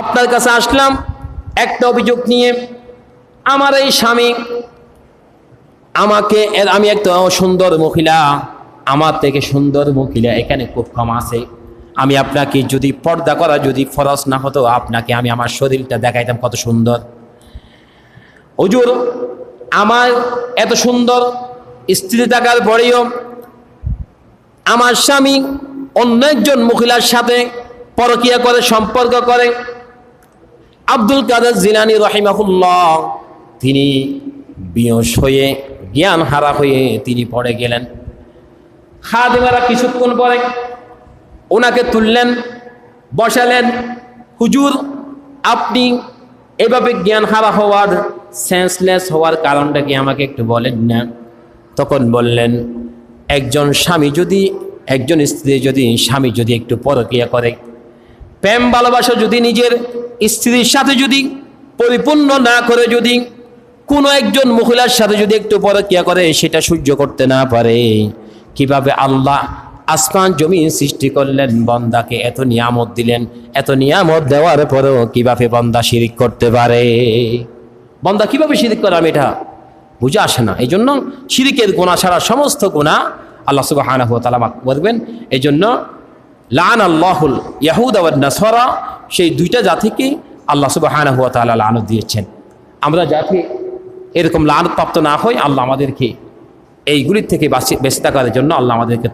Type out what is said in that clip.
আপনার কাছে আসলাম একটা অভিযোগ নিয়ে। আমার এই স্বামী আমাকে, আমি একটা সুন্দর মহিলা, আমার থেকে সুন্দর মহিলা, এখানে খুব কম আছে। আমি আপনাকে যদি পর্দা করা যদি ফরজ না হতো, আপনাকে আমি আমার শরীরটা দেখাইতাম কত সুন্দর। হুজুর, আমার এত সুন্দর স্ত্রী থাকার পরেও আমার স্বামী অন্য একজন মহিলার সাথে পরকিয়া করে, সম্পর্ক করে আব্দুল কাদের জিলানি রহিমাহুল্লাহ, তিনি বিয়স হয়ে জ্ঞান হারা হয়ে তিনি পড়ে গেলেন। খাদেমারা কিছুক্ষণ পরে ওনাকে তুললেন, বসালেন, হুজুর, আপনি এভাবে জ্ঞান হারা হওয়ার সেন্সলেস হওয়ার কারণটা কি আমাকে একটু বলেন না? তখন বললেন, একজন স্বামী যদি, একজন স্ত্রী যদি স্বামী যদি একটু পরকিয়া করে, প্রেম ভালোবাসা যদি নিজের স্ত্রীর সাথে যদি পরিপূর্ণ না করে যদি কোনো একজন মহিলার সাথে যদি একটু পরে পরকিয়া করে, সেটা সহ্য করতে না পারে। কীভাবে আল্লাহ আসমান জমিন সৃষ্টি করলেন, বন্দাকে এত নিয়ামত দিলেন, এত নিয়ামত দেওয়ার পরেও কীভাবে বন্দা শিরিক করতে পারে? বন্দা কীভাবে শিরিক করে? আমি এটা বুঝে আসে না। এই জন্য শিরিকের গোনা ছাড়া সমস্ত গোনা আল্লাহ সুবাহ করবেন এই জন্য লান আল্লাহুল ইয়াহুদ আবার নাসরা সেই দুইটা জাতিকে আল্লাহ সুবাহানাহু হুয়া তাল্লাহ লানত দিয়েছেন। আমরা যাতে এরকম লানত প্রাপ্ত না হই, আল্লাহ আমাদেরকে এইগুলির থেকে বাঁচিয়ে বেঁচে থাকার জন্য আল্লাহ আমাদেরকে